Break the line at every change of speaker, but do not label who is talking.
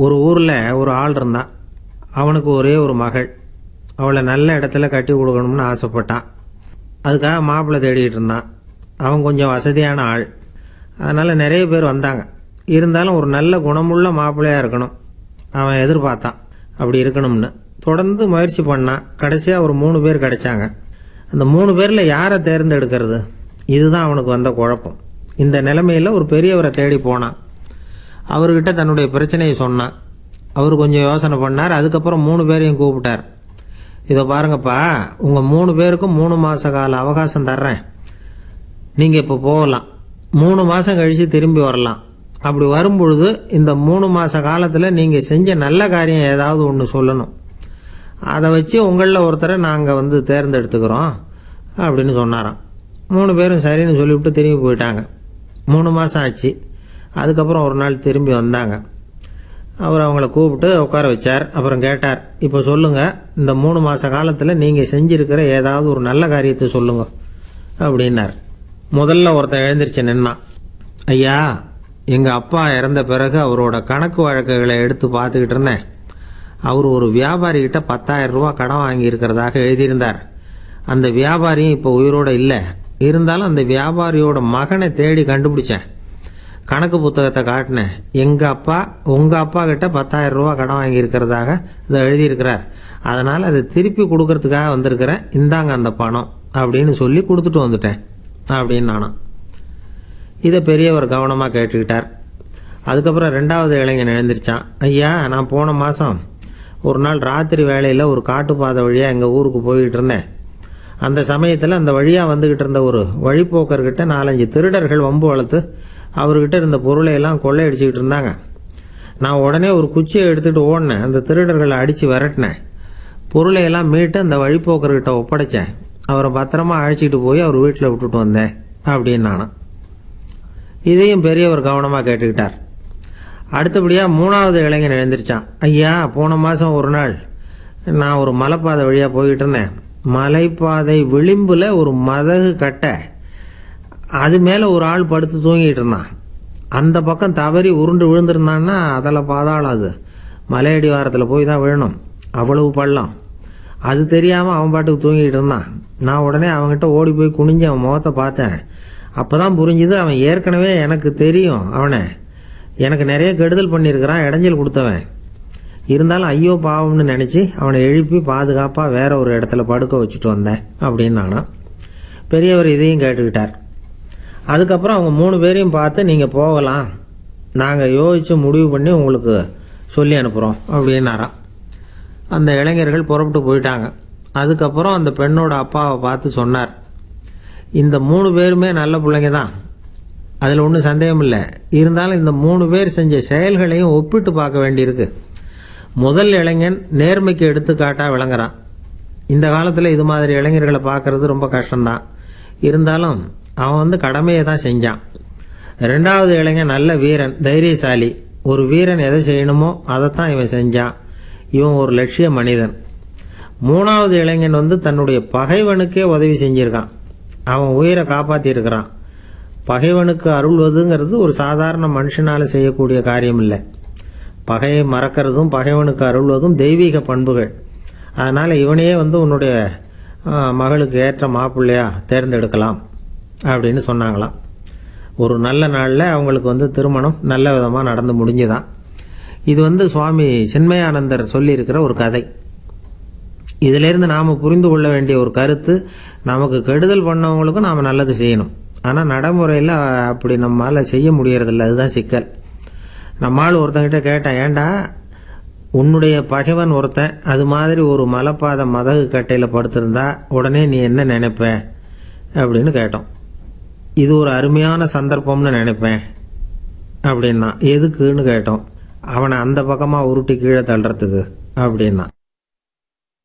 ஒரு ஊரில் ஒரு ஆள் இருந்தான். அவனுக்கு ஒரே ஒரு மகள். அவளை நல்ல இடத்துல கட்டி கொடுக்கணும்னு ஆசைப்பட்டான். அதுக்காக மாப்பிள்ளை தேடிக்கிட்டு இருந்தான். அவன் கொஞ்சம் வசதியான ஆள். அதனால் நிறைய பேர் வந்தாங்க. இருந்தாலும் ஒரு நல்ல குணமுள்ள மாப்பிள்ளையாக இருக்கணும். அவன் எதிர்பார்த்தான். அப்படி இருக்கணும்னு. தொடர்ந்து முயற்சி பண்ணான். கடைசியாக ஒரு மூணு பேர் கிடைச்சாங்க. அந்த மூணு பேரில் யாரை தேர்ந்தெடுக்கிறது? இதுதான் அவனுக்கு வந்த குழப்பம். இந்த நிலைமையில் ஒரு பெரியவரை தேடி போனான். அவர்கிட்ட தன்னுடைய பிரச்சனையை சொன்னான். அவர் கொஞ்சம் யோசனை பண்ணார். அதுக்கப்புறம் மூணு பேரையும் கூப்பிட்டார். இதை பாருங்கப்பா உங்கள் மூணு பேருக்கும் மூணு மாத கால அவகாசம் தர்றேன். நீங்கள் இப்போ போகலாம். மூணு மாதம் கழித்து திரும்பி வரலாம். அப்படி வரும்பொழுது இந்த மூணு மாத காலத்தில் நீங்கள் செஞ்ச நல்ல காரியம் ஏதாவது ஒன்று சொல்லணும். அதை வச்சு உங்களில் ஒருத்தரை நாங்கள் வந்து தேர்ந்தெடுத்துக்கிறோம் அப்படின்னு சொன்னாராம். மூணு பேரும் சரின்னு சொல்லிவிட்டு திரும்பி போயிட்டாங்க. மூணு மாதம் ஆச்சு. அதுக்கப்புறம் ஒரு நாள் திரும்பி வந்தாங்க. அவர் அவங்கள கூப்பிட்டு உட்கார வச்சார். அப்புறம் கேட்டார் இப்போ சொல்லுங்கள் இந்த மூணு மாத காலத்தில் நீங்கள் செஞ்சுருக்கிற ஏதாவது ஒரு நல்ல காரியத்தை சொல்லுங்க அப்படின்னார். முதல்ல ஒருத்தன் எழுந்திருச்சு நின்னான். ஐயா எங்கள் அப்பா இறந்த பிறகு அவரோட கணக்கு வழக்குகளை எடுத்து பார்த்துக்கிட்டு இருந்தேன். அவர் ஒரு வியாபாரிகிட்ட பத்தாயிரம் ரூபா கடன் வாங்கியிருக்கிறதாக எழுதியிருந்தார். அந்த வியாபாரியும் இப்போ உயிரோட இல்லை. இருந்தாலும் அந்த வியாபாரியோட மகனை தேடி கண்டுபிடிச்சேன். கணக்கு புத்தகத்தை காட்டினேன் எங்கள் அப்பா உங்கள் அப்பா கிட்ட பத்தாயிரம் ரூபா கடன் வாங்கியிருக்கிறதாக இதை எழுதியிருக்கிறார். அதனால் அதை திருப்பி கொடுக்கறதுக்காக வந்திருக்கிறேன். இந்தாங்க அந்த பணம் அப்படின்னு சொல்லி கொடுத்துட்டு வந்துட்டேன் அப்படின்னு நானும். இதை பெரியவர் கவனமாக கேட்டுக்கிட்டார். அதுக்கப்புறம் ரெண்டாவது இளைஞன் எழுந்திருச்சான். ஐயா நான் போன மாதம் ஒரு நாள் ராத்திரி வேலையில் ஒரு காட்டுப்பாதை வழியாக எங்கள் ஊருக்கு போய்கிட்டு இருந்தேன். அந்த சமயத்தில் அந்த வழியாக வந்துக்கிட்டு இருந்த ஒரு வழிப்போக்கர்கிட்ட நாலஞ்சு திருடர்கள் வம்பு வளர்த்து அவர்கிட்ட இருந்த பொருளை எல்லாம் கொள்ளையடிச்சிக்கிட்டு இருந்தாங்க. நான் உடனே ஒரு குச்சியை எடுத்துகிட்டு ஓடினேன். அந்த திருடர்களை அடித்து விரட்டினேன். பொருளை எல்லாம் மீட்டு அந்த வழிபோக்கர்கிட்ட ஒப்படைச்சேன். அவரை பத்திரமா அழைச்சிட்டு போய் அவர் வீட்டில் விட்டுட்டு வந்தேன் அப்படின்னு நானும் இதையும் பெரியவர் கவனமாக கேட்டுக்கிட்டார். அடுத்தபடியாக மூணாவது இளைஞன் எழுந்திரிச்சான். ஐயா போன மாதம் ஒரு நாள் நான் ஒரு மலைப்பாதை வழியாக போய்கிட்டு இருந்தேன். மலைப்பாதை விளிம்பில் ஒரு மதகு கட்டை அது மேலே ஒரு ஆள் படுத்து தூங்கிட்டு இருந்தான். அந்த பக்கம் தவறி உருண்டு விழுந்திருந்தான்னா அதில் பாதாளம் அது மலையடி வாரத்தில் போய் தான் விழணும். அவ்வளவு பள்ளம். அது தெரியாமல் அவன் பாட்டுக்கு தூங்கிட்டு இருந்தான். நான் உடனே அவன்கிட்ட ஓடி போய் குனிஞ்சு அவன் முகத்தை பார்த்தேன். அப்போ தான் புரிஞ்சுது அவன் ஏற்கனவே எனக்கு தெரியும் அவனை. எனக்கு நிறைய கெடுதல் பண்ணியிருக்கிறான் இடைஞ்சல் கொடுத்தவன். இருந்தாலும் ஐயோ பாவம்னு நினச்சி அவனை எழுப்பி பாதுகாப்பாக வேற ஒரு இடத்துல படுக்க வச்சுட்டு வந்தேன் அப்படின்னு நானா பெரியவர் இதையும் கேட்டுக்கிட்டார். அதுக்கப்புறம் அவங்க மூணு பேரையும் பார்த்து நீங்கள் போகலாம். நாங்கள் யோசித்து முடிவு பண்ணி உங்களுக்கு சொல்லி அனுப்புகிறோம் அப்படின்னாராம் அந்த இளைஞர்கள் புறப்பட்டு போயிட்டாங்க. அதுக்கப்புறம் அந்த பெண்ணோட அப்பாவை பார்த்து சொன்னார் இந்த மூணு பேருமே நல்ல பிள்ளைங்க தான் அதில் ஒன்றும் சந்தேகம் இல்லை. இருந்தாலும் இந்த மூணு பேர் செஞ்ச செயல்களையும் ஒப்பிட்டு பார்க்க வேண்டியிருக்கு. முதல் இளைஞன் நேர்மைக்கு எடுத்துக்காட்டாக விளங்குறான். இந்த காலத்தில் இது மாதிரி இளைஞர்களை பார்க்குறது ரொம்ப கஷ்டம்தான். இருந்தாலும் அவன் வந்து கடமையை தான் செஞ்சான். ரெண்டாவது இளைஞன் நல்ல வீரன் தைரியசாலி. ஒரு வீரன் எதை செய்யணுமோ அதைத்தான் இவன் செஞ்சான். இவன் ஒரு லட்சிய மனிதன். மூணாவது இளைஞன் வந்து தன்னுடைய பகைவனுக்கே உதவி செஞ்சிருக்கான். அவன் உயிரை காப்பாற்றியிருக்கிறான் பகைவனுக்கு அருள்வதுங்கிறது ஒரு சாதாரண மனுஷனால் செய்யக்கூடிய காரியம் இல்லை பகையை மறக்கிறதும் பகைவனுக்கு அருள்வதும் தெய்வீக பண்புகள். அதனால் இவனையே வந்து உன்னுடைய மகளுக்கு ஏற்ற மாப்பிள்ளையா தேர்ந்தெடுக்கலாம் அப்படின்னு சொன்னாங்களாம். ஒரு நல்ல நாளில் அவங்களுக்கு வந்து திருமணம் நல்ல விதமாக நடந்து முடிஞ்சுதான். இது வந்து சுவாமி சின்மயானந்தர் சொல்லியிருக்கிற ஒரு கதை. இதிலேருந்து நாம் புரிந்து கொள்ள வேண்டிய ஒரு கருத்து நமக்கு கெடுதல் பண்ணவங்களுக்கும் நாம் நல்லது செய்யணும். ஆனால் நடைமுறையில் அப்படி நம்மால் செய்ய முடியறதில்ல. அதுதான் சிக்கல். நம்மால் ஒருத்தங்கிட்ட கேட்டேன் ஏண்டா உன்னுடைய பகைவன் ஒருத்தன் அது மாதிரி ஒரு மலைப்பாத மதகு கட்டையில் படுத்திருந்தா உடனே நீ என்ன நினைப்ப? அப்படின்னு கேட்டோம். இது ஒரு அருமையான சந்தர்ப்பம்னு நினைப்பேன் அப்படின்னா. எதுக்குன்னு கேட்டோம். அவனை அந்த பக்கமாக உருட்டி கீழே தள்ளுறதுக்கு அப்படின்னா.